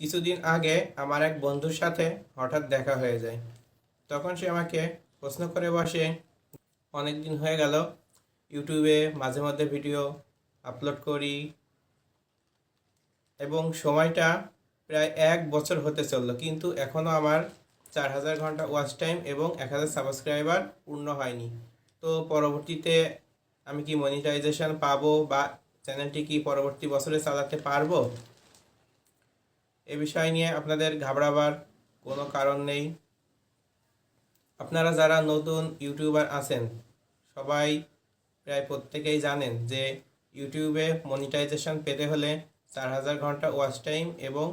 কিছুদিন আগে আমার এক বন্ধুর সাথে হঠাৎ দেখা হয়ে যায়। তখন সে আমাকে প্রশ্ন করে বসে অনেক দিন হয়ে গেল, ইউটিউবে মাঝে মধ্যে ভিডিও আপলোড করি এবং সময়টা প্রায় এক বছর হতে চলল, কিন্তু এখনও আমার চার হাজার ঘণ্টা ওয়াচ টাইম এবং এক হাজার সাবস্ক্রাইবার পূর্ণ হয়নি। তো পরবর্তীতে আমি কি মনিটাইজেশন পাবো বা চ্যানেলটি কি পরবর্তী বছরে চালাতে পারব? এ বিষয় নিয়ে আপনাদের ঘাবড়াবার কোনো কারণ নেই। আপনারা যারা নতুন ইউটিউবার আছেন, সবাই প্রায় প্রত্যেকেই জানেন যে ইউটিউবে মনিটাইজেশন পেতে হলে চার হাজার ঘণ্টা ওয়াচ টাইম এবং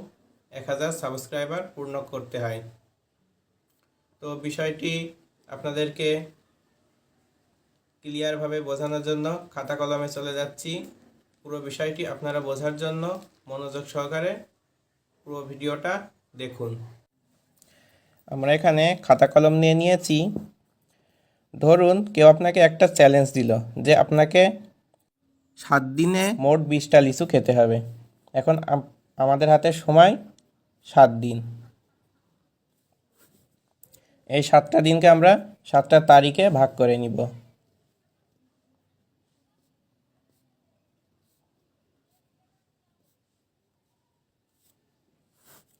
এক হাজার সাবস্ক্রাইবার পূর্ণ করতে হয়। তো বিষয়টি আপনাদেরকে ক্লিয়ারভাবে বোঝানোর জন্য খাতা কলমে চলে যাচ্ছি। পুরো বিষয়টি আপনারা বোঝার জন্য মনোযোগ সহকারে পুরো ভিডিওটা দেখুন। আমরা এখানে খাতা কলম নিয়ে নিয়েছি। ধরুন কেউ আপনাকে একটা চ্যালেঞ্জ দিল যে আপনাকে সাত দিনে মোট বিশটা লিচু খেতে হবে। এখন আমাদের হাতে সময় সাত দিন। এই সাতটা দিনকে আমরা সাতটা তারিখে ভাগ করে নিব।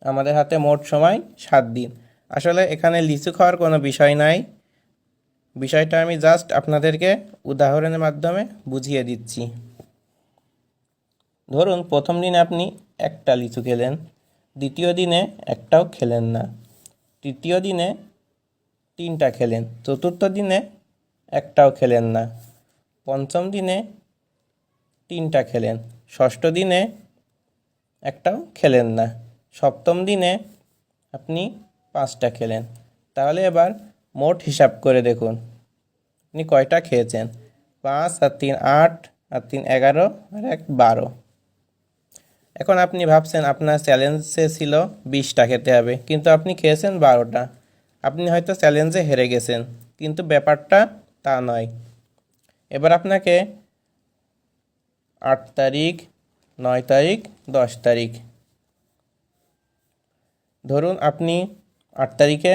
আমাদের হাতে মোট সময় সাত দিন। আসলে এখানে লিচু খাওয়ার কোনো বিষয় নাই। বিষয়টা আমি জাস্ট আপনাদেরকে উদাহরণের মাধ্যমে বুঝিয়ে দিচ্ছি। ধরুন, প্রথম দিনে আপনি একটা লিচু খেলেন, দ্বিতীয় দিনে একটাও খেলেন না। তৃতীয় দিনে তিনটা খেলেন, চতুর্থ দিনে একটাও খেলেন না। পঞ্চম দিনে তিনটা খেলেন, ষষ্ঠ দিনে একটাও খেলেন না। সপ্তম দিনে আপনি পাঁচটা খেলেন। তাহলে এবার মোট হিসাব করে দেখুন। আপনি কয়টা খেয়েছেন? পাঁচ, আর তিন আট, আর তিন এগারো, আর এক বারো। এখন আপনি ভাবছেন আপনার চ্যালেঞ্জে ছিল বিশটা খেতে হবে, কিন্তু আপনি খেয়েছেন বারোটা। আপনি হয়তো চ্যালেঞ্জে হেরে গেছেন, কিন্তু ব্যাপারটা তা নয়। এবার আপনাকে আট তারিখ, নয় তারিখ, দশ তারিখ ধরুন আপনি আট তারিখে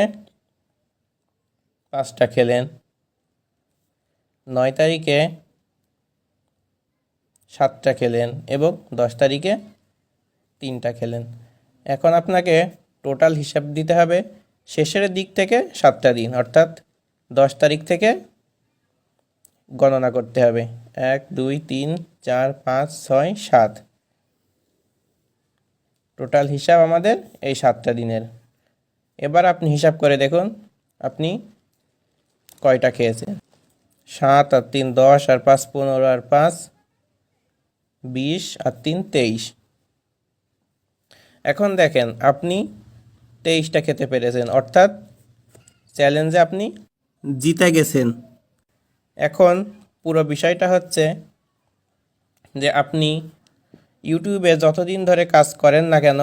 পাঁচটা খেলেন, নয় তারিখে সাতটা খেলেন এবং দশ তারিখে তিনটা খেলেন। এখন আপনাকে টোটাল হিসাব দিতে হবে শেষের দিক থেকে সাতটা দিন, অর্থাৎ দশ তারিখ থেকে গণনা করতে হবে। এক, দুই, তিন, চার, পাঁচ, ছয়, সাত। টোটাল হিসাব আমাদের এই সাতটা দিনের। এবার আপনি হিসাব করে দেখুন, আপনি কয়টা খেয়েছেন? সাত আর তিন দশ আর পাঁচ পনেরো আর পাঁচ বিশ আর তিন তেইশ। এখন দেখেন, আপনি তেইশটা খেতে পেরেছেন, অর্থাৎ চ্যালেঞ্জে আপনি জিতে গেছেন। এখন পুরো বিষয়টা হচ্ছে যে আপনি ইউটিউবে যতদিন ধরে কাজ করেন না কেন,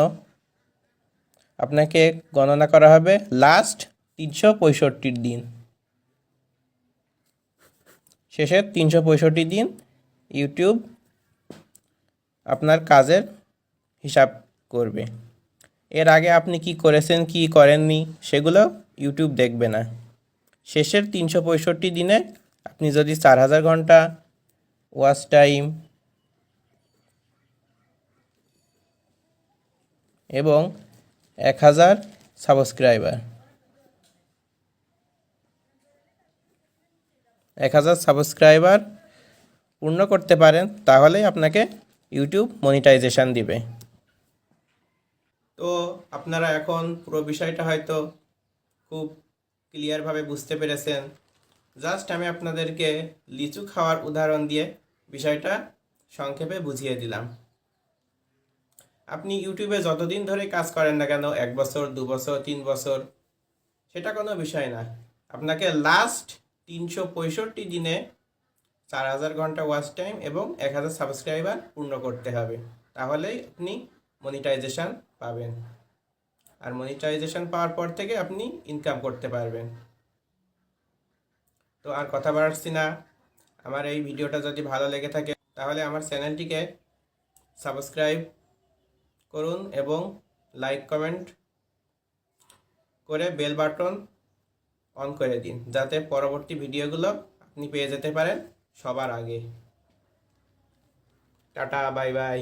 আপনাকে গণনা করা হবে লাস্ট তিনশো পঁয়ষট্টির দিন। শেষের তিনশো পঁয়ষট্টি দিন ইউটিউব আপনার কাজের হিসাব করবে। এর আগে আপনি কি করেছেন, কি করেননি, সেগুলো ইউটিউব দেখবে না। শেষের তিনশো পঁয়ষট্টি দিনে আপনি যদি চার হাজার ঘণ্টা ওয়াচ টাইম এবং এক হাজার সাবস্ক্রাইবার। এক হাজার সাবস্ক্রাইবার পূর্ণ করতে পারেন, তাহলেই আপনাকে ইউটিউব মনিটাইজেশান দিবে। তো আপনারা এখন পুরো বিষয়টা হয়তো খুব ক্লিয়ারভাবে বুঝতে পেরেছেন। জাস্ট আমি আপনাদেরকে লিচু খাওয়ার উদাহরণ দিয়ে বিষয়টা সংক্ষেপে বুঝিয়ে দিলাম। আপনি ইউটিউবে যতদিন ধরে কাজ করেন না কেন, এক বছর, দু বছর, তিন বছর, সেটা কোনো বিষয় না। আপনাকে লাস্ট তিনশো পঁয়ষট্টি দিনে চার হাজার ঘণ্টা ওয়াচ টাইম এবং এক হাজার সাবস্ক্রাইবার পূর্ণ করতে হবে। তাহলেই আপনি মনিটাইজেশান পাবেন। আর মনিটাইজেশান পাওয়ার পর থেকে আপনি ইনকাম করতে পারবেন। তো আর কথা বাড়াচ্ছি না। আমার এই ভিডিওটা যদি ভালো লেগে থাকে, তাহলে আমার চ্যানেলটিকে সাবস্ক্রাইব করুন এবং লাইক কমেন্ট করে বেল বাটন অন করে দিন, যাতে পরবর্তী ভিডিওগুলো আপনি পেয়ে যেতে পারেন সবার আগে। Tata bye bye